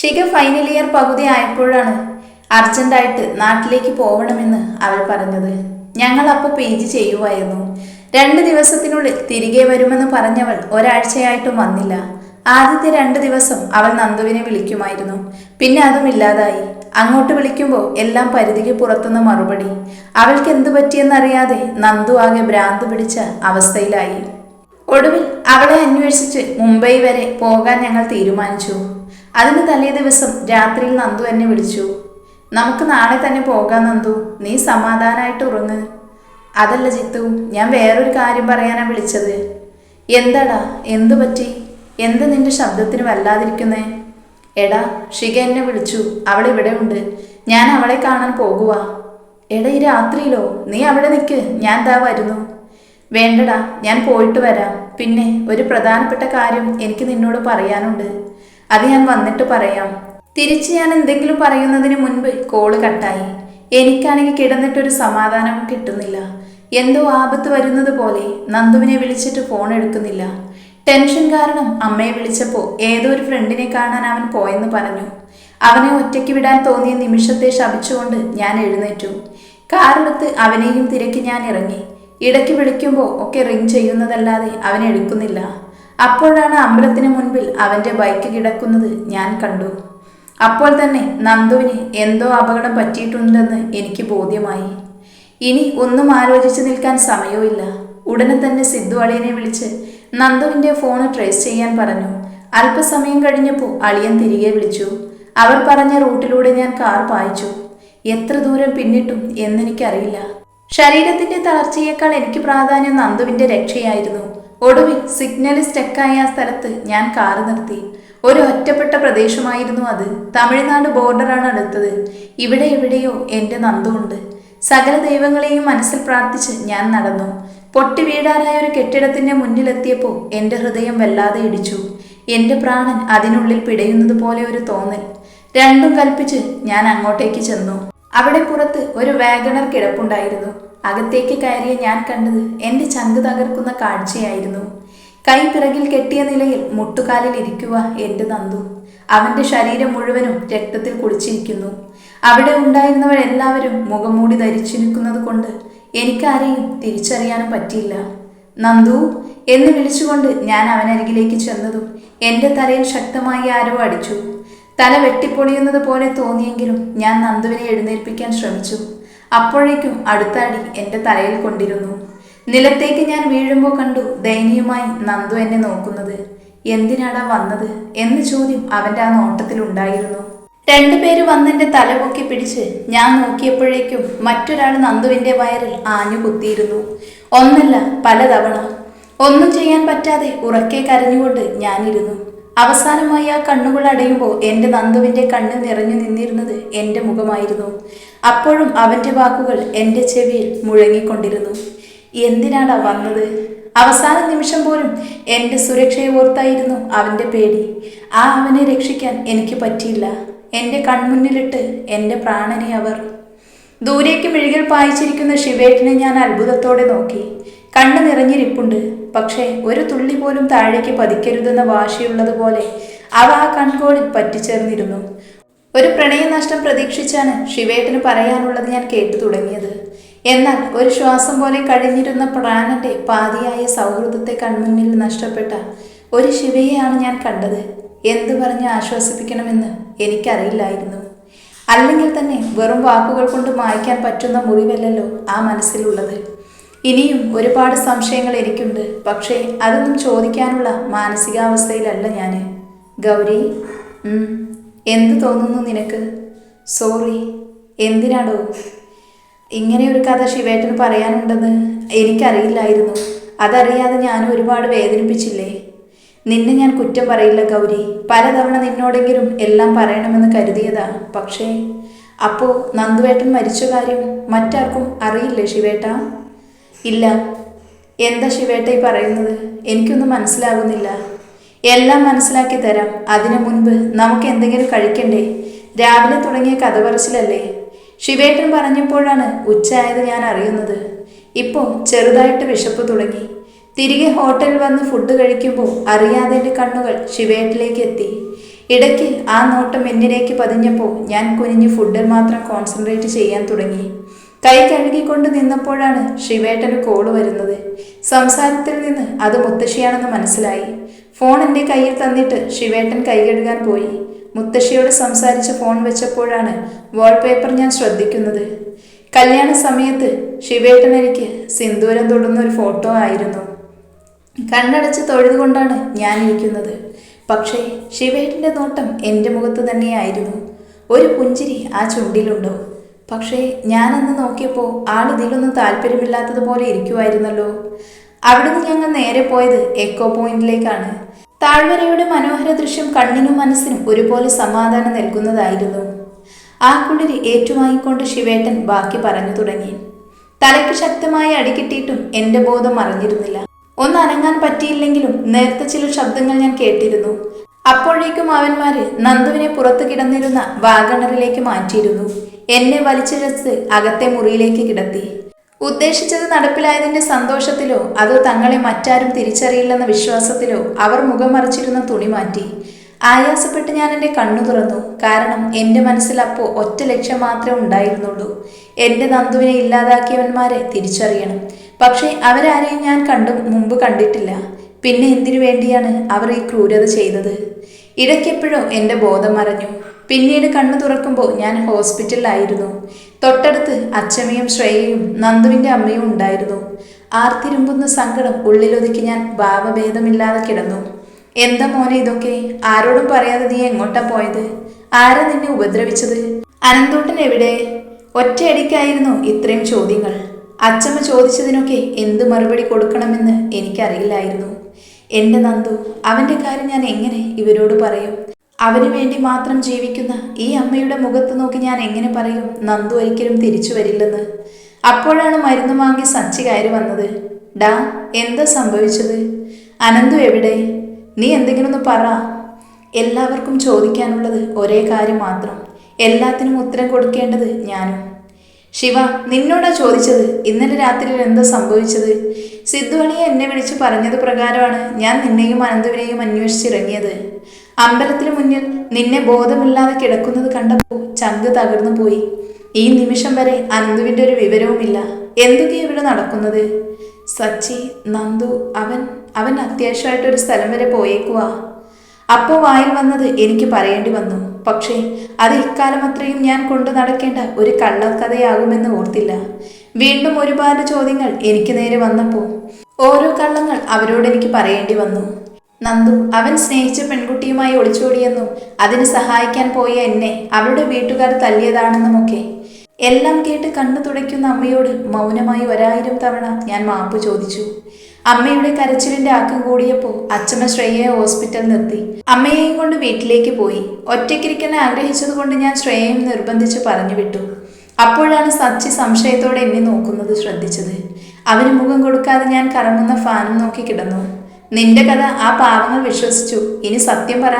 Shikha final year പകുതി ആയപ്പോഴാണ് അർജന്റായിട്ട് നാട്ടിലേക്ക് പോകണമെന്ന് അവൾ പറഞ്ഞത്. ഞങ്ങൾ അപ്പോൾ പേജ് ചെയ്യുമായിരുന്നു രണ്ട് ദിവസത്തിനുള്ളിൽ തിരികെ വരുമെന്ന് പറഞ്ഞവൾ ഒരാഴ്ചയായിട്ടും വന്നില്ല. ആദ്യത്തെ രണ്ട് ദിവസം അവൾ നന്ദുവിനെ വിളിക്കുമായിരുന്നു. പിന്നെ അതും ഇല്ലാതായി. അങ്ങോട്ട് വിളിക്കുമ്പോൾ എല്ലാം പരിധിക്ക് പുറത്തുനിന്ന് മറുപടി. അവൾക്ക് എന്തു പറ്റിയെന്നറിയാതെ നന്ദു ആകെ ഭ്രാന്ത് പിടിച്ച അവസ്ഥയിലായി. ഒടുവിൽ അവളെ അന്വേഷിച്ച് മുംബൈ വരെ പോകാൻ ഞങ്ങൾ തീരുമാനിച്ചു. അതിന് തലേ ദിവസം രാത്രിയിൽ നന്ദു എന്നെ വിളിച്ചു. നമുക്ക് നാളെ തന്നെ പോകാം നന്ദു. നീ സമാധാനമായിട്ട് ഉറങ്ങ്. അതല്ല ജിത്തു ഞാൻ വേറൊരു കാര്യം പറയാനാ വിളിച്ചത്. എന്താടാ? എന്തു പറ്റി? എന്ത് നിന്റെ ശബ്ദത്തിന് വല്ലാതിരിക്കുന്നേ? എടാ ഷിക എന്നെ വിളിച്ചു. അവൾ ഇവിടെ ഉണ്ട്. ഞാൻ അവളെ കാണാൻ പോകുക എടാ ഈ രാത്രിയിലോ? നീ അവിടെ നിൽക്ക് ഞാൻ ദാ വരുന്നു. വേണ്ടടാ ഞാൻ പോയിട്ട് വരാം. പിന്നെ ഒരു പ്രധാനപ്പെട്ട കാര്യം എനിക്ക് നിന്നോട് പറയാനുണ്ട്. അത് ഞാൻ വന്നിട്ട് പറയാം. തിരിച്ച് ഞാൻ എന്തെങ്കിലും പറയുന്നതിന് മുൻപ് കോൾ കട്ടായി. എനിക്കാണെങ്കിൽ കിടന്നിട്ടൊരു സമാധാനം കിട്ടുന്നില്ല. എന്തോ ആപത്ത് വരുന്നത് പോലെ നന്ദുവിനെ വിളിച്ചിട്ട് ഫോൺ എടുക്കുന്നില്ല. ടെൻഷൻ കാരണം അമ്മയെ വിളിച്ചപ്പോൾ ഏതോ ഒരു ഫ്രണ്ടിനെ കാണാൻ അവൻ പോയെന്ന് പറഞ്ഞു. അവനെ ഒറ്റയ്ക്ക് വിടാൻ തോന്നിയ നിമിഷത്തെ ശപിച്ചുകൊണ്ട് ഞാൻ എഴുന്നേറ്റു. കാറെടുത്ത് അവനെയും തിരക്കി ഞാൻ ഇറങ്ങി. ഇടയ്ക്ക് വിളിക്കുമ്പോൾ ഒക്കെ റിങ് ചെയ്യുന്നതല്ലാതെ അവൻ എടുക്കുന്നില്ല. അപ്പോഴാണ് അമ്പലത്തിന് മുൻപിൽ അവന്റെ ബൈക്ക് കിടക്കുന്നത് ഞാൻ കണ്ടു. അപ്പോൾ തന്നെ നന്ദുവിന് എന്തോ അപകടം പറ്റിയിട്ടുണ്ടെന്ന് എനിക്ക് ബോധ്യമായി. ഇനി ഒന്നും ആലോചിച്ച് നിൽക്കാൻ സമയവുമില്ല. ഉടനെ തന്നെ സിദ്ധു അളിയനെ വിളിച്ച് നന്ദുവിന്റെ ഫോൺ ട്രേസ് ചെയ്യാൻ പറഞ്ഞു. അല്പസമയം കഴിഞ്ഞപ്പോൾ അളിയൻ തിരികെ വിളിച്ചു. അവർ പറഞ്ഞ റൂട്ടിലൂടെ ഞാൻ കാർ പായിച്ചു. എത്ര ദൂരം പിന്നിട്ടും എന്നെനിക്കറിയില്ല. ശരീരത്തിന്റെ തളർച്ചയേക്കാൾ എനിക്ക് പ്രാധാന്യം നന്ദുവിന്റെ രക്ഷയായിരുന്നു. ഒടുവിൽ സിഗ്നൽ സ്റ്റക്കായ ആ സ്ഥലത്ത് ഞാൻ കാർ നിർത്തി. ഒരു ഒറ്റപ്പെട്ട പ്രദേശമായിരുന്നു അത്. തമിഴ്നാട് ബോർഡറാണ് അടുത്തത്. ഇവിടെ എവിടെയോ എന്റെ നന്ദുണ്ട്. സകല ദൈവങ്ങളെയും മനസ്സിൽ പ്രാർത്ഥിച്ച് ഞാൻ നടന്നു. പൊട്ടി വീടാനായ ഒരു കെട്ടിടത്തിന്റെ മുന്നിലെത്തിയപ്പോൾ എന്റെ ഹൃദയം വല്ലാതെ ഇടിച്ചു. എന്റെ പ്രാണൻ അതിനുള്ളിൽ പിടയുന്നത് പോലെ ഒരു തോന്നൽ. രണ്ടും കൽപ്പിച്ച് ഞാൻ അങ്ങോട്ടേക്ക് ചെന്നു. അവിടെ പുറത്ത് ഒരു വാഗണർ കിടപ്പുണ്ടായിരുന്നു. അകത്തേക്ക് കയറിയ ഞാൻ കണ്ടത് എന്റെ ചങ്ക് തകർക്കുന്ന കാഴ്ചയായിരുന്നു. കൈ പിറകിൽ കെട്ടിയ നിലയിൽ മുട്ടുകാലിൽ ഇരിക്കുക എന്റെ നന്ദു. അവന്റെ ശരീരം മുഴുവനും രക്തത്തിൽ കുളിച്ചിരിക്കുന്നു. അവിടെ ഉണ്ടായിരുന്നവരെല്ലാവരും മുഖംമൂടി ധരിച്ചിരിക്കുന്നത് കൊണ്ട് എനിക്കാരെയും തിരിച്ചറിയാനും പറ്റിയില്ല. നന്ദു എന്ന് വിളിച്ചുകൊണ്ട് ഞാൻ അവനരികിലേക്ക് ചെന്നതും എന്റെ തലയിൽ ശക്തമായി ആരോ അടിച്ചു. തല വെട്ടിപ്പൊളിയുന്നത് പോലെ തോന്നിയെങ്കിലും ഞാൻ നന്ദുവിനെ എഴുന്നേൽപ്പിക്കാൻ ശ്രമിച്ചു. അപ്പോഴേക്കും അടുത്ത അടി എന്റെ തലയിൽ കൊണ്ടിരുന്നു. നിലത്തേക്ക് ഞാൻ വീഴുമ്പോൾ കണ്ടു ദയനീയമായി നന്ദു എന്നെ നോക്കുന്നത്. എന്തിനാടാ വന്നത്? എന്ന ചോദ്യം അവന്റെ ആ നോട്ടത്തിൽ ഉണ്ടായിരുന്നു. രണ്ടുപേര് വന്നെന്റെ തല പൊക്കി പിടിച്ച് ഞാൻ നോക്കിയപ്പോഴേക്കും മറ്റൊരാൾ നന്ദുവിന്റെ വയറിൽ ആഞ്ഞു കുത്തിയിരുന്നു. ഒന്നല്ല പലതവണ. ഒന്നും ചെയ്യാൻ പറ്റാതെ ഉറക്കെ കരഞ്ഞുകൊണ്ട് ഞാനിരുന്നു. അവസാനമായി ആ കണ്ണുകൾ അടയുമ്പോൾ എന്റെ നന്ദുവിന്റെ കണ്ണ് നിറഞ്ഞു നിന്നിരുന്നത് എന്റെ മുഖമായിരുന്നു. അപ്പോഴും അവന്റെ വാക്കുകൾ എന്റെ ചെവിയിൽ മുഴങ്ങിക്കൊണ്ടിരുന്നു. എന്തിനാണ് വന്നത്? അവസാന നിമിഷം പോലും എന്റെ സുരക്ഷയെ ഓർത്തായിരുന്നു അവന്റെ പേടി. ആ അവനെ രക്ഷിക്കാൻ എനിക്ക് പറ്റിയില്ല. എന്റെ കൺമുന്നിലിട്ട് എന്റെ പ്രാണനെ അവർ. ദൂരേക്ക് മിഴികൾ പായിച്ചിരിക്കുന്ന ശിവേട്ടിനെ ഞാൻ അത്ഭുതത്തോടെ നോക്കി. കണ്ണ് നിറഞ്ഞിരിപ്പുണ്ട്. പക്ഷേ ഒരു തുള്ളി പോലും താഴേക്ക് പതിക്കരുതെന്ന വാശിയുള്ളതുപോലെ അവ ആ കൺകോളിൽ പറ്റിച്ചേർന്നിരുന്നു. ഒരു പ്രണയനഷ്ടം പ്രതീക്ഷിച്ചാണ് ശിവേട്ടന് പറയാനുള്ളത് ഞാൻ കേട്ടു തുടങ്ങിയത്. എന്നാൽ ഒരു ശ്വാസം പോലെ കഴിഞ്ഞിരുന്ന പ്രാണന്റെ പാതിയായ സൗഹൃദത്തെ കൺമുന്നിൽ നഷ്ടപ്പെട്ട ഒരു ശിവയെയാണ് ഞാൻ കണ്ടത്. എന്തു പറഞ്ഞ് ആശ്വസിപ്പിക്കണമെന്ന് എനിക്കറിയില്ലായിരുന്നു. അല്ലെങ്കിൽ തന്നെ വെറും വാക്കുകൾ കൊണ്ട് മായ്ക്കാൻ പറ്റുന്ന മുറിവല്ലല്ലോ ആ മനസ്സിലുള്ളത്. ഇനിയും ഒരുപാട് സംശയങ്ങൾ എനിക്കുണ്ട്. പക്ഷേ അതൊന്നും ചോദിക്കാനുള്ള മാനസികാവസ്ഥയിലല്ല ഞാൻ ഗൗരി എന്ത് തോന്നുന്നു നിനക്ക്? സോറി എന്തിനാടോ? ഇങ്ങനെ ഒരു കഥ ശിവേട്ടന് പറയാനുണ്ടെന്ന് എനിക്കറിയില്ലായിരുന്നു. അതറിയാതെ ഞാൻ ഒരുപാട് വേദനിപ്പിച്ചില്ലേ? നിന്നെ ഞാൻ കുറ്റം പറയില്ല ഗൗരി. പലതവണ നിന്നോടെങ്കിലും എല്ലാം പറയണമെന്ന് കരുതിയതാ. പക്ഷേ അപ്പോൾ നന്ദുവേട്ടൻ മരിച്ച കാര്യം മറ്റാർക്കും അറിയില്ലേ ശിവേട്ട? ഇല്ല. എന്താ ശിവേട്ട പറയുന്നത്? എനിക്കൊന്നും മനസ്സിലാകുന്നില്ല. എല്ലാം മനസ്സിലാക്കി തരാം. അതിനു മുൻപ് നമുക്ക് എന്തെങ്കിലും കഴിക്കണ്ടേ? രാവിലെ തുടങ്ങിയ കഥ പറച്ചിലല്ലേ ശിവേട്ടൻ പറഞ്ഞപ്പോഴാണ് ഉച്ചയായത് ഞാൻ അറിയുന്നത്. ഇപ്പോൾ ചെറുതായിട്ട് വിശപ്പ് തുടങ്ങി. തിരികെ ഹോട്ടലിൽ വന്ന് ഫുഡ് കഴിക്കുമ്പോൾ അറിയാതെ എന്റെ കണ്ണുകൾ ശിവേട്ടിലേക്ക് എത്തി. ഇടയ്ക്ക് ആ നോട്ടം എന്നിലേക്ക് പതിഞ്ഞപ്പോൾ ഞാൻ കുനിഞ്ഞ് ഫുഡിൽ മാത്രം കോൺസെൻട്രേറ്റ് ചെയ്യാൻ തുടങ്ങി. കൈ കഴുകിക്കൊണ്ട് നിന്നപ്പോഴാണ് ശിവേട്ടന് കോൾ വരുന്നത്. സംസാരത്തിൽ നിന്ന് അത് മുത്തശ്ശിയാണെന്ന് മനസ്സിലായി. ഫോൺ എന്റെ കയ്യിൽ തന്നിട്ട് ശിവേട്ടൻ കൈ കഴുകാൻ പോയി. മുത്തശ്ശിയോട് സംസാരിച്ച് ഫോൺ വെച്ചപ്പോഴാണ് വാൾപേപ്പർ ഞാൻ ശ്രദ്ധിക്കുന്നത്. കല്യാണ സമയത്ത് ശിവേട്ടൻ എനിക്ക് സിന്ദൂരം തൊടുന്ന ഒരു ഫോട്ടോ ആയിരുന്നു. കണ്ണടച്ച് തൊഴുതുകൊണ്ടാണ് ഞാൻ ഇരിക്കുന്നത്. പക്ഷേ ശിവേട്ടന്റെ നോട്ടം എന്റെ മുഖത്ത് തന്നെയായിരുന്നു. ഒരു പുഞ്ചിരി ആ ചുണ്ടിലുണ്ടോ? പക്ഷേ ഞാനന്ന് നോക്കിയപ്പോൾ ആൾ ഇതിലൊന്നും താല്പര്യമില്ലാത്തതുപോലെ ഇരിക്കുമായിരുന്നല്ലോ അവിടുന്ന് ഞങ്ങൾ നേരെ പോയത് എക്കോ പോയിന്റിലേക്കാണ് താഴ്വരയുടെ മനോഹര ദൃശ്യം കണ്ണിനും മനസ്സിനും ഒരുപോലെ സമാധാനം നൽകുന്നതായിരുന്നു. ആ കുളിരി ഏറ്റുവാങ്ങിക്കൊണ്ട് ശിവേട്ടൻ ബാക്കി പറഞ്ഞു തുടങ്ങി. തലയ്ക്ക് ശക്തമായി അടികിട്ടിയിട്ടും എന്റെ ബോധം മറിഞ്ഞിരുന്നില്ല. ഒന്നനങ്ങാൻ പറ്റിയില്ലെങ്കിലും നേരത്തെ ചില ശബ്ദങ്ങൾ ഞാൻ കേട്ടിരുന്നു. അപ്പോഴേക്കും അവന്മാര് നന്ദുവിനെ പുറത്തു കിടന്നിരുന്ന വാഗണറിലേക്ക് മാറ്റിയിരുന്നു. എന്നെ വലിച്ചിഴച്ച് അകത്തെ മുറിയിലേക്ക് കിടത്തി. ഉദ്ദേശിച്ചത് നടപ്പിലായതിന്റെ സന്തോഷത്തിലോ അതോ തങ്ങളെ മറ്റാരും തിരിച്ചറിയില്ലെന്ന വിശ്വാസത്തിലോ അവർ മുഖം മറിച്ചിരുന്ന തുണി മാറ്റി. ആയാസപ്പെട്ട് ഞാൻ എന്റെ കണ്ണു തുറന്നു. കാരണം എന്റെ മനസ്സിൽ അപ്പോൾ ഒറ്റ ലക്ഷ്യം മാത്രമേ ഉണ്ടായിരുന്നുള്ളൂ. എന്റെ നന്ദുവിനെ ഇല്ലാതാക്കിയവന്മാരെ തിരിച്ചറിയണം. പക്ഷേ അവരാരെയും ഞാൻ കണ്ടു മുമ്പ് കണ്ടിട്ടില്ല. പിന്നെ എന്തിനു വേണ്ടിയാണ് അവർ ഈ ക്രൂരത ചെയ്തത്? ഇടയ്ക്കെപ്പോഴും എന്റെ ബോധം മറഞ്ഞു. പിന്നീട് കണ്ണു തുറക്കുമ്പോൾ ഞാൻ ഹോസ്പിറ്റലിലായിരുന്നു. തൊട്ടടുത്ത് അച്ചമ്മയും ശ്രേയയും നന്ദുവിന്റെ അമ്മയും ഉണ്ടായിരുന്നു. ആർത്തിരുമ്പുന്ന സങ്കടം ഉള്ളിലൊതുക്കി ഞാൻ ഭാവഭേദമില്ലാതെ കിടന്നു. എന്താ മോനെ ഇതൊക്കെ? ആരോടും പറയാതെ നീ എങ്ങോട്ടാ പോയത്? ആരാ നിന്നെ ഉപദ്രവിച്ചത്? അനന്തോട്ടൻ എവിടെ? ഒറ്റയടിക്കായിരുന്നു ഇത്രയും ചോദ്യങ്ങൾ. അച്ചമ്മ ചോദിച്ചതിനൊക്കെ എന്ത് മറുപടി കൊടുക്കണമെന്ന് എനിക്കറിയില്ലായിരുന്നു. എന്റെ നന്ദു അവന്റെ കാര്യം ഞാൻ എങ്ങനെ ഇവരോട് പറയും? അവന് വേണ്ടി മാത്രം ജീവിക്കുന്ന ഈ അമ്മയുടെ മുഖത്ത് നോക്കി ഞാൻ എങ്ങനെ പറയും? നന്ദു ഒരിക്കലും തിരിച്ചു വരില്ലെന്ന്. അപ്പോഴാണ് മരുന്ന് വാങ്ങി സച്ചി കയറി വന്നത്. ഡാ എന്താ സംഭവിച്ചത്? അനന്തു എവിടെ? നീ എന്തെങ്കിലും ഒന്ന് പറ. എല്ലാവർക്കും ചോദിക്കാനുള്ളത് ഒരേ കാര്യം മാത്രം. എല്ലാത്തിനും ഉത്തരം കൊടുക്കേണ്ടത് ഞാനും. ശിവ നിന്നോടാ ചോദിച്ചത്. ഇന്നലെ രാത്രിയിൽ എന്താ സംഭവിച്ചത്? സിദ്ധുവണിയെ എന്നെ വിളിച്ചു പറഞ്ഞത് പ്രകാരമാണ് ഞാൻ നിന്നെയും അനന്തുവിനെയും അന്വേഷിച്ചിറങ്ങിയത്. അമ്പലത്തിന് മുന്നിൽ നിന്നെ ബോധമില്ലാതെ കിടക്കുന്നത് കണ്ടപ്പോൾ ചങ്ക് തകർന്നു പോയി. ഈ നിമിഷം വരെ അനന്തുവിന്റെ ഒരു വിവരവുമില്ല. എന്തൊക്കെയാണ് ഇവിടെ നടക്കുന്നത്? സച്ചി നന്ദു അവൻ അവൻ അത്യാവശ്യമായിട്ടൊരു സ്ഥലം വരെ പോയേക്കുവാ. അപ്പോൾ വായിൽ വന്നത് എനിക്ക് പറയേണ്ടി വന്നു. പക്ഷേ അത് ഇക്കാലം അത്രയും ഞാൻ കൊണ്ടു നടക്കേണ്ട ഒരു കള്ളക്കഥയാകുമെന്ന് ഓർത്തില്ല. വീണ്ടും ഒരുപാട് ചോദ്യങ്ങൾ എനിക്ക് നേരെ വന്നപ്പോൾ ഓരോ കള്ളങ്ങൾ അവരോട് എനിക്ക് പറയേണ്ടി വന്നു. നന്ദു അവൻ സ്നേഹിച്ച പെൺകുട്ടിയുമായി ഒളിച്ചോടിയെന്നും അതിന് സഹായിക്കാൻ പോയ എന്നെ അവരുടെ വീട്ടുകാർ തല്ലിയതാണെന്നുമൊക്കെ എല്ലാം കേട്ട് കണ്ണു തുടയ്ക്കുന്ന അമ്മയോട് മൗനമായി ഒരായിരം തവണ ഞാൻ മാപ്പ് ചോദിച്ചു. അമ്മയുടെ കരച്ചിലിന്റെ ആക്കം കൂടിയപ്പോൾ അച്ഛമ്മ ശ്രേയയെ ഹോസ്പിറ്റൽ നിർത്തി. അമ്മയെയും കൊണ്ട് വീട്ടിലേക്ക് പോയി. ഒറ്റയ്ക്കിരിക്കാൻ ആഗ്രഹിച്ചതുകൊണ്ട് ഞാൻ ശ്രേയയും നിർബന്ധിച്ച് പറഞ്ഞു വിട്ടു. അപ്പോഴാണ് സച്ചി സംശയത്തോടെ എന്നെ നോക്കുന്നത് ശ്രദ്ധിച്ചത്. അവന് മുഖം കൊടുക്കാതെ ഞാൻ കറങ്ങുന്ന ഫാനും നോക്കി കിടന്നു. നിന്റെ കഥ ആ പാവങ്ങൾ വിശ്വസിച്ചു. ഇനി സത്യം പറ.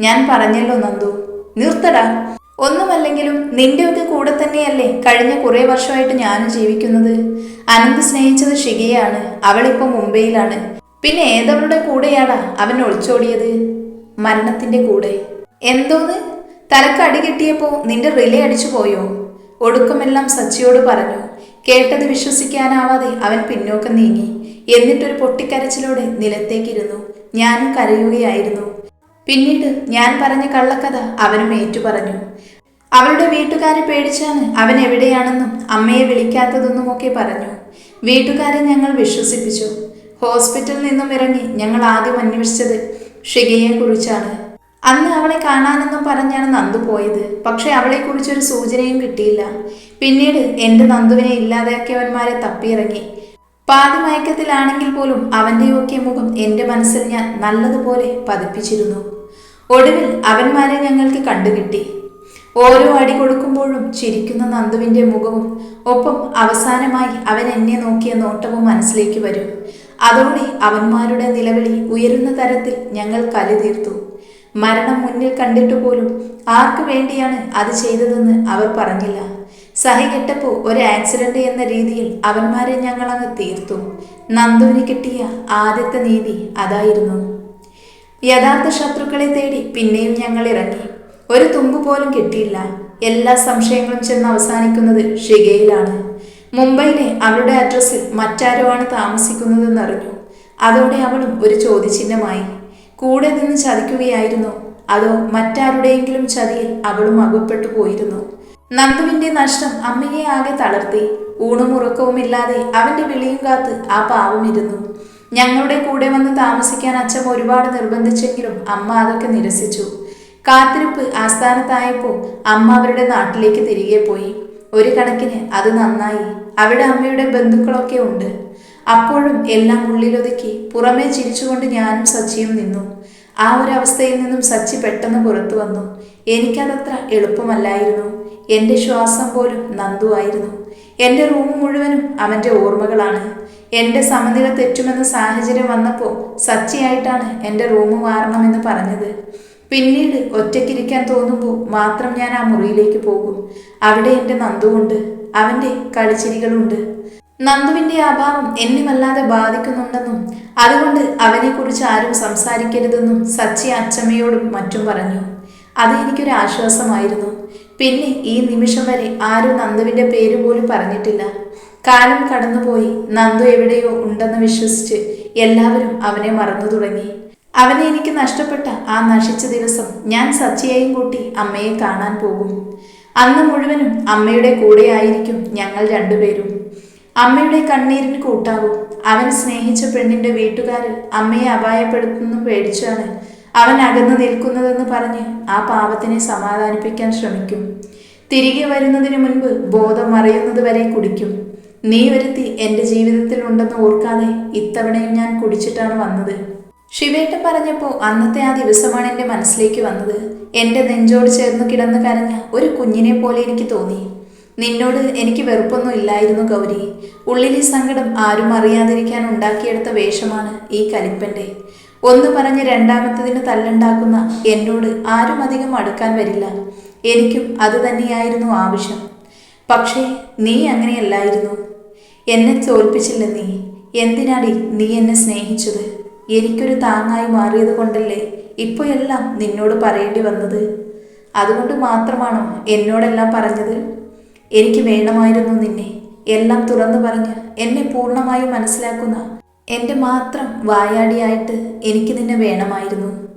ഞാൻ പറഞ്ഞല്ലോ നന്ദു. നിർത്തടാ. ഒന്നുമല്ലെങ്കിലും നിന്റെയൊക്കെ കൂടെ തന്നെയല്ലേ കഴിഞ്ഞ കുറേ വർഷമായിട്ട് ഞാനും ജീവിക്കുന്നത്. അനന്ത് സ്നേഹിച്ചത് ഷികയാണ് അവളിപ്പോ മുംബൈയിലാണ്. പിന്നെ ഏതവളുടെ കൂടെയാടാ അവൻ ഒളിച്ചോടിയത്? മരണത്തിന്റെ കൂടെ. എന്തോന്ന്? തലക്ക് അടി നിന്റെ റിലേ അടിച്ചു പോയോ? ഒടുക്കമെല്ലാം സച്ചിയോട് പറഞ്ഞു കേട്ടത് വിശ്വസിക്കാനാവാതെ അവൻ പിന്നോക്കം നീങ്ങി. എന്നിട്ടൊരു പൊട്ടിക്കരച്ചിലോടെ നിലത്തേക്കിരുന്നു. ഞാനും കരയുകയായിരുന്നു. പിന്നീട് ഞാൻ പറഞ്ഞ കള്ളക്കഥ അവനും ഏറ്റു പറഞ്ഞു അവളുടെ വീട്ടുകാരെ പേടിച്ചാണ് അവൻ എവിടെയാണെന്നും അമ്മയെ വിളിക്കാത്തതെന്നുമൊക്കെ പറഞ്ഞു. വീട്ടുകാരെ ഞങ്ങൾ വിശ്വസിപ്പിച്ചു. ഹോസ്പിറ്റലിൽ നിന്നും ഇറങ്ങി ഞങ്ങൾ ആദ്യം അന്വേഷിച്ചത് ഷികയെ കുറിച്ചാണ്. അന്ന് അവളെ കാണാനെന്നും പറഞ്ഞാണ് നന്ദു പോയത്. പക്ഷെ അവളെക്കുറിച്ചൊരു സൂചനയും കിട്ടിയില്ല. പിന്നീട് എന്റെ നന്ദുവിനെ ഇല്ലാതാക്കിയവന്മാരെ തപ്പിയിറങ്ങി. പാതി മയക്കത്തിലാണെങ്കിൽ പോലും അവന്റെയൊക്കെ മുഖം എന്റെ മനസ്സിൽ ഞാൻ നല്ലതുപോലെ പതിപ്പിച്ചിരുന്നു. ഒടുവിൽ അവന്മാരെ ഞങ്ങൾക്ക് കണ്ടുകിട്ടി. ഓരോ അടി കൊടുക്കുമ്പോഴും ചിരിക്കുന്ന നന്ദുവിന്റെ മുഖവും ഒപ്പം അവസാനമായി അവൻ എന്നെ നോക്കിയ നോട്ടവും മനസ്സിലേക്ക് വരും. അതോടെ അവന്മാരുടെ നിലവിളി ഉയരുന്ന തരത്തിൽ ഞങ്ങൾ കലി തീർത്തു. മരണം മുന്നിൽ കണ്ടിട്ട് പോലും ആർക്കു വേണ്ടിയാണ് അത് ചെയ്തതെന്ന് അവർ പറഞ്ഞില്ല. സഹി സഹികെട്ടപ്പോൾ ഒരു ആക്സിഡന്റ് എന്ന രീതിയിൽ അവന്മാരെ ഞങ്ങൾ അങ്ങ് തീർത്തു. നന്ദുവിന് കിട്ടിയ ആദ്യത്തെ നീതി അതായിരുന്നു. യഥാർത്ഥ ശത്രുക്കളെ തേടി പിന്നെയും ഞങ്ങൾ ഇറങ്ങി. ഒരു തുമ്പ് പോലും കിട്ടിയില്ല. എല്ലാ സംശയങ്ങളും ചെന്ന് അവസാനിക്കുന്നത് ഷിഗയിലാണ്. മുംബൈയിലെ അവളുടെ അഡ്രസ്സിൽ മറ്റാരോ ആണ് താമസിക്കുന്നതെന്നറിഞ്ഞു അതോടെ അവളും ഒരു ചോദ്യചിഹ്നമായി. കൂടെ നിന്ന് ചതിക്കുകയായിരുന്നു. അതോ മറ്റാരുടെയെങ്കിലും ചതിയിൽ അവളും അകപ്പെട്ടു പോയിരുന്നു. നന്ദുവിന്റെ നഷ്ടം അമ്മയെ ആകെ തളർത്തി. ഊണും ഉറക്കവുമില്ലാതെ അവന്റെ വിളിയും കാത്ത് ആ പാവം ഇരുന്നു. ഞങ്ങളുടെ കൂടെ വന്ന് താമസിക്കാൻ അച്ഛൻ ഒരുപാട് നിർബന്ധിച്ചെങ്കിലും അമ്മ അതൊക്കെ നിരസിച്ചു. കാത്തിരിപ്പ് ആസ്ഥാനത്തായപ്പോൾ അമ്മ അവരുടെ നാട്ടിലേക്ക് തിരികെ പോയി. ഒരു കണക്കിന് അത് നന്നായി. അവിടെ അമ്മയുടെ ബന്ധുക്കളൊക്കെ ഉണ്ട്. അപ്പോഴും എല്ലാം ഉള്ളിലൊതുക്കി പുറമേ ചിരിച്ചുകൊണ്ട് ഞാനും സച്ചിയും നിന്നു. ആ ഒരു അവസ്ഥയിൽ നിന്നും സച്ചി പെട്ടെന്ന് പുറത്തു വന്നു. എനിക്കതത്ര എളുപ്പമല്ലായിരുന്നു. എന്റെ ശ്വാസം പോലും നന്ദുവായിരുന്നു എന്റെ റൂം മുഴുവനും അവന്റെ ഓർമ്മകളാണ്. എന്റെ സമനില തെറ്റുമെന്ന സാഹചര്യം വന്നപ്പോൾ സച്ചിയായിട്ടാണ് എന്റെ റൂം മാറണമെന്ന് പറഞ്ഞത്. പിന്നീട് ഒറ്റയ്ക്കിരിക്കാൻ തോന്നുമ്പോൾ മാത്രം ഞാൻ ആ മുറിയിലേക്ക് പോകും. അവിടെ എന്റെ നന്ദുവുണ്ട് അവന്റെ കളിച്ചിരികളുണ്ട്. നന്ദുവിന്റെ അഭാവം എന്നെ വല്ലാതെ ബാധിക്കുന്നുണ്ടെന്നും അതുകൊണ്ട് അവനെക്കുറിച്ച് ആരും സംസാരിക്കരുതെന്നും സച്ചി അച്ചമ്മയോടും മറ്റും പറഞ്ഞു. അത് എനിക്കൊരു ആശ്വാസമായിരുന്നു പിന്നെ ഈ നിമിഷം വരെ ആരും നന്ദുവിന്റെ പേര് പോലും പറഞ്ഞിട്ടില്ല. കാലം കടന്നുപോയി. നന്ദു എവിടെയോ ഉണ്ടെന്ന് വിശ്വസിച്ച് എല്ലാവരും അവനെ മറന്നു തുടങ്ങി. അവനെ എനിക്ക് നഷ്ടപ്പെട്ട ആ നശിച്ച ദിവസം ഞാൻ സച്ചിയെയും കൂട്ടി അമ്മയെ കാണാൻ പോകും. അന്ന് മുഴുവനും അമ്മയുടെ കൂടെയായിരിക്കും ഞങ്ങൾ രണ്ടുപേരും. അമ്മയുടെ കണ്ണീരിന് കൂട്ടാകും അവൻ സ്നേഹിച്ച പെണ്ണിന്റെ വീട്ടുകാരിൽ അമ്മയെ അപായപ്പെടുത്തുന്നു പേടിച്ചാണ് അവൻ അകന്നു നിൽക്കുന്നതെന്ന് പറഞ്ഞ് ആ പാപത്തിനെ സമാധാനിപ്പിക്കാൻ ശ്രമിക്കും. തിരികെ വരുന്നതിന് മുൻപ് ബോധം മറയുന്നത് വരെ കുടിക്കും. നീ ഒരുത്തി എന്റെ ജീവിതത്തിൽ ഉണ്ടെന്ന് ഓർക്കാതെ ഇത്തവണയും ഞാൻ കുടിച്ചിട്ടാണ് വന്നത് ശിവേട്ട പറഞ്ഞപ്പോൾ അന്നത്തെ ആ ദിവസമാണ് എന്റെ മനസ്സിലേക്ക് വന്നത്. എന്റെ നെഞ്ചോട് ചേർന്ന് കിടന്ന് കരഞ്ഞ ഒരു കുഞ്ഞിനെ പോലെ എനിക്ക് തോന്നി. നിന്നോട് എനിക്ക് വെറുപ്പൊന്നും ഇല്ലായിരുന്നു ഗൗരി. ഉള്ളിലെ സങ്കടം ആരും അറിയാതിരിക്കാൻ ഉണ്ടാക്കിയെടുത്ത വേഷമാണ് ഈ കലിപ്പന്റെ ഒന്ന് പറഞ്ഞ് രണ്ടാമത്തതിന് തല്ലുണ്ടാക്കുന്ന എന്നോട് ആരും അധികം അടുക്കാൻ വരില്ല. എനിക്കും അത് തന്നെയായിരുന്നു ആവശ്യം. പക്ഷേ നീ അങ്ങനെയല്ലായിരുന്നു. എന്നെ തോൽപ്പിച്ചില്ല നീ. എന്തിനാടി നീ എന്നെ സ്നേഹിച്ചത്? എനിക്കൊരു താങ്ങായി മാറിയത് കൊണ്ടല്ലേ ഇപ്പോൾ എല്ലാം നിന്നോട് പറയേണ്ടി വന്നത്? അതുകൊണ്ട് മാത്രമാണോ എന്നോടെല്ലാം പറഞ്ഞത്? എനിക്ക് വേണമായിരുന്നു നിന്നെ. എല്ലാം തുറന്നു പറഞ്ഞ് എന്നെ പൂർണമായും മനസ്സിലാക്കുന്ന എന്റെ മാത്രം വായാടിയായിട്ട് എനിക്ക് നിന്നെ വേണമായിരുന്നു.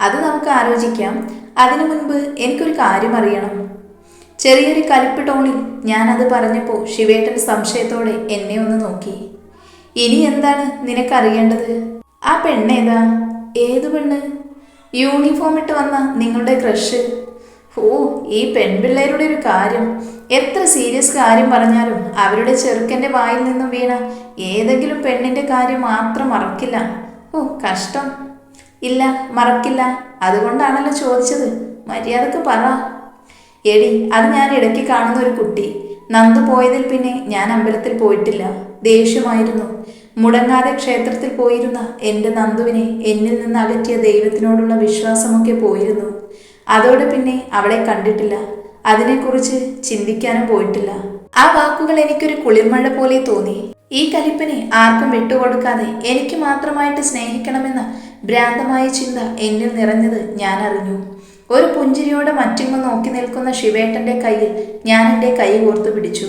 അത് നമുക്ക് ആലോചിക്കാം. അതിനു മുൻപ് എനിക്കൊരു കാര്യം അറിയണം. ചെറിയൊരു കലിപ്പ് ടോണിൽ ഞാനത് പറഞ്ഞപ്പോൾ ശിവേട്ടൻ സംശയത്തോടെ എന്നെ ഒന്ന് നോക്കി. ഇനി എന്താണ് നിനക്കറിയേണ്ടത്? ആ പെണ്ണേതാ ഏതു പെണ്ണ്? യൂണിഫോം ഇട്ട് വന്ന നിങ്ങളുടെ ക്രഷ്? ഓ ഈ പെൺപിള്ളേരുടെ ഒരു കാര്യം. എത്ര സീരിയസ് കാര്യം പറഞ്ഞാലും അവരുടെ ചെറുക്കന്റെ വായിൽ നിന്നും വീണ ഏതെങ്കിലും പെണ്ണിന്റെ കാര്യം മാത്രം മറക്കില്ല. ഓ കഷ്ടം. ഇല്ല മറക്കില്ല. അതുകൊണ്ടാണല്ലോ ചോദിച്ചത്. മര്യാദയ്ക്ക് പറ. എടി അത് ഞാൻ ഇടയ്ക്ക് കാണുന്ന ഒരു കുട്ടി. നന്ദു പോയതിൽ പിന്നെ ഞാൻ അമ്പലത്തിൽ പോയിട്ടില്ല. ദേഷ്യമായിരുന്നു. മുടങ്ങാതെ ക്ഷേത്രത്തിൽ പോയിരുന്ന എന്റെ നന്ദുവിനെ എന്നിൽ നിന്ന് അകറ്റിയ ദൈവത്തിനോടുള്ള വിശ്വാസമൊക്കെ പോയിരുന്നു. അതോടെ പിന്നെ അവളെ കണ്ടിട്ടില്ല. അതിനെക്കുറിച്ച് ചിന്തിക്കാനും പോയിട്ടില്ല. ആ വാക്കുകൾ എനിക്കൊരു കുളിർമഴ പോലെ തോന്നി. ഈ കലിപ്പനെ ആർക്കും വിട്ടുകൊടുക്കാതെ എനിക്ക് മാത്രമായിട്ട് സ്നേഹിക്കണമെന്ന ഭ്രാന്തമായ ചിന്ത എന്നിൽ നിറഞ്ഞത് ഞാൻ അറിഞ്ഞു. ഒരു പുഞ്ചിരിയോടെ മറ്റിങ്ങ് നോക്കി നിൽക്കുന്ന ശിവേട്ടന്റെ കയ്യിൽ ഞാൻ എന്റെ കൈ ഓർത്തു പിടിച്ചു.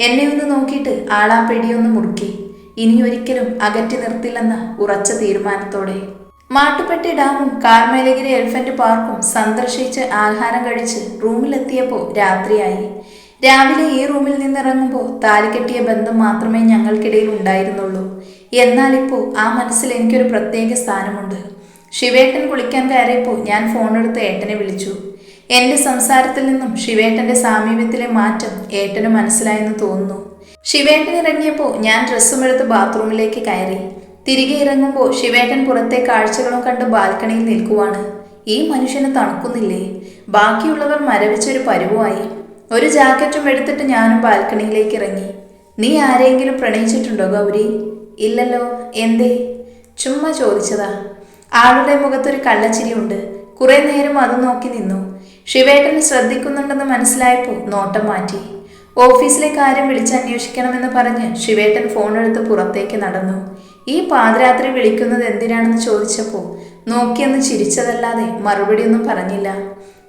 എന്നെ ഒന്ന് നോക്കിയിട്ട് ആളാ പെടിയൊന്ന് മുറുക്കി. ഇനി ഒരിക്കലും അകറ്റി നിർത്തില്ലെന്ന ഉറച്ച തീരുമാനത്തോടെ. മാട്ടുപ്പെട്ടി ഡാമും കാർമേലഗിരി എലിഫന്റ് പാർക്കും സന്ദർശിച്ച് ആഹാരം കഴിച്ച് റൂമിലെത്തിയപ്പോൾ രാത്രിയായി. രാവിലെ ഈ റൂമിൽ നിന്നിറങ്ങുമ്പോൾ താലി കെട്ടിയ ബന്ധം മാത്രമേ ഞങ്ങൾക്കിടയിൽ ഉണ്ടായിരുന്നുള്ളൂ. എന്നാൽ ഇപ്പോൾ ആ മനസ്സിൽ എനിക്കൊരു പ്രത്യേക സ്ഥാനമുണ്ട്. ശിവേട്ടൻ കുളിക്കാൻ കയറിയപ്പോൾ ഞാൻ ഫോണെടുത്ത് ഏട്ടനെ വിളിച്ചു. എന്റെ സംസാരത്തിൽ നിന്നും ശിവേട്ടന്റെ സാമീപ്യത്തിലെ മാറ്റം ഏട്ടന് മനസ്സിലായെന്ന് തോന്നുന്നു. ശിവേട്ടൻ ഇറങ്ങിയപ്പോൾ ഞാൻ ഡ്രസ്സും എടുത്ത് ബാത്റൂമിലേക്ക് കയറി. തിരികെ ഇറങ്ങുമ്പോൾ ശിവേട്ടൻ പുറത്തെ കാഴ്ചകളും കണ്ട് ബാൽക്കണിയിൽ നിൽക്കുവാണ്. ഈ മനുഷ്യന് തണുക്കുന്നില്ലേ? ബാക്കിയുള്ളവർ മരവിച്ചൊരു പരുവായി. ഒരു ജാക്കറ്റും എടുത്തിട്ട് ഞാനും ബാൽക്കണിയിലേക്ക് ഇറങ്ങി. നീ ആരെങ്കിലും പ്രണയിച്ചിട്ടുണ്ടോ ഗൗരി? ഇല്ലല്ലോ. എന്തേ? ചുമ്മാ ചോദിച്ചതാ. ആളുടെ മുഖത്തൊരു കള്ളച്ചിരിയുണ്ട്. കുറെ നേരം അത് നോക്കി നിന്നു. ശിവേട്ടൻ ശ്രദ്ധിക്കുന്നുണ്ടെന്ന് മനസ്സിലായപ്പോൾ നോട്ടം മാറ്റി. ഓഫീസിലെ കാര്യം വിളിച്ചന്വേഷിക്കണമെന്ന് പറഞ്ഞ് ശിവേട്ടൻ ഫോണെടുത്ത് പുറത്തേക്ക് നടന്നു. ഈ പാതിരാത്രി വിളിക്കുന്നത് എന്തിനാണെന്ന് ചോദിച്ചപ്പോൾ നോക്കിയെന്ന് ചിരിച്ചതല്ലാതെ മറുപടി ഒന്നും പറഞ്ഞില്ല.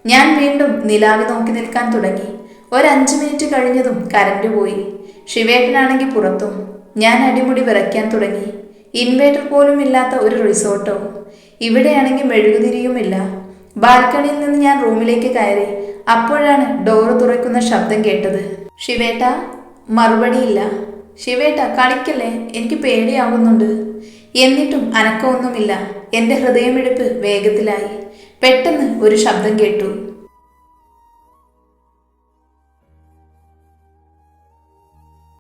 ഞാൻ വീണ്ടും നിലാവി നോക്കി നിൽക്കാൻ തുടങ്ങി. ഒരഞ്ചു മിനിറ്റ് കഴിഞ്ഞതും കരണ്ട് പോയി. ശിവേട്ടനാണെങ്കിൽ പുറത്തും. ഞാൻ അടിമുടി വിറയ്ക്കാൻ തുടങ്ങി. ഇൻവേർട്ടർ പോലും ഇല്ലാത്ത ഒരു റിസോർട്ടോ. ഇവിടെയാണെങ്കിൽ മെഴുകുതിരിയുമില്ല. ബാൽക്കണിയിൽ നിന്ന് ഞാൻ റൂമിലേക്ക് കയറി. അപ്പോഴാണ് ഡോറ് തുറക്കുന്ന ശബ്ദം കേട്ടത്. ശിവേട്ട മറുപടിയില്ല. ശിവേട്ട കളിക്കല്ലേ? എനിക്ക് പേടിയാവുന്നുണ്ട്. എന്നിട്ടും അനക്കമൊന്നുമില്ല. എന്റെ ഹൃദയമിടിപ്പ് വേഗത്തിലായി. പെട്ടെന്ന് ഒരു ശബ്ദം കേട്ടു.